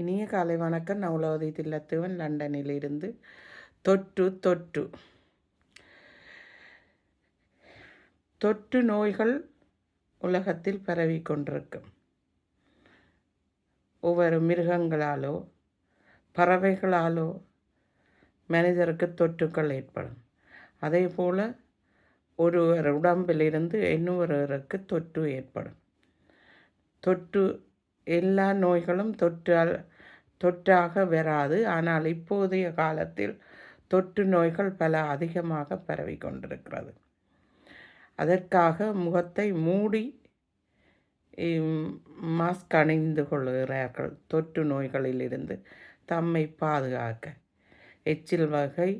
இனிய காலை வணக்கம். நவலவதி தில்லத்துவன் லண்டனிலிருந்து தொற்று தொற்று. தொற்று நோய்கள் உலகத்தில் பரவி கொண்டிருக்கும். ஒவ்வொரு மிருகங்களாலோ பறவைகளாலோ மனிதருக்கு தொற்றுக்கள் ஏற்படும். அதே போல் ஒருவர் உடம்பிலிருந்து இன்னொருவருக்கு தொற்று ஏற்படும். தொற்று எல்லா நோய்களும் தொற்றால் தொற்றாக வராது. ஆனால் இப்போதைய காலத்தில் தொற்று நோய்கள் பல அதிகமாக பரவி கொண்டிருக்கிறது. அதற்காக முகத்தை மூடி மாஸ்க் அணிந்து கொள்கிறார்கள். தொற்று நோய்களிலிருந்து தம்மை பாதுகாக்க. எச்சில் வகை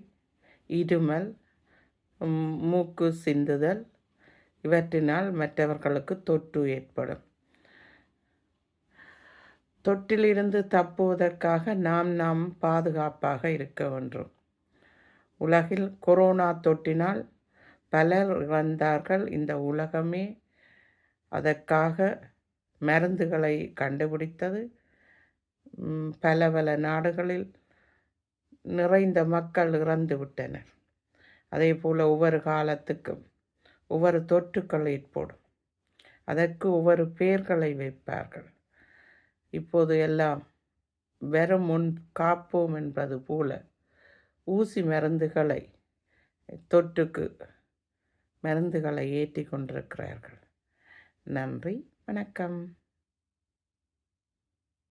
இருமல் மூக்கு சிந்துதல் இவற்றினால் மற்றவர்களுக்கு தொற்று ஏற்படும். தொற்றிலிருந்து தப்புவதற்காக நாம் நாம் பாதுகாப்பாக இருக்க வேண்டும். உலகில் கொரோனா தொற்றினால் பலர் இறந்தார்கள். இந்த உலகமே அதற்காக மருந்துகளை கண்டுபிடித்தது. பல பல நாடுகளில் நிறைந்த மக்கள் இறந்து விட்டனர். அதே போல் ஒவ்வொரு காலத்துக்கும் ஒவ்வொரு தொற்றுக்கள் ஏற்படும். அதற்கு ஒவ்வொரு பெயர்களை வைப்பார்கள். இப்போது எல்லாம் வெறும் முன் காப்போம் என்பது போல ஊசி மருந்துகளை தொற்றுக்கு மருந்துகளை ஏற்றி கொண்டிருக்கிறார்கள். நன்றி வணக்கம்.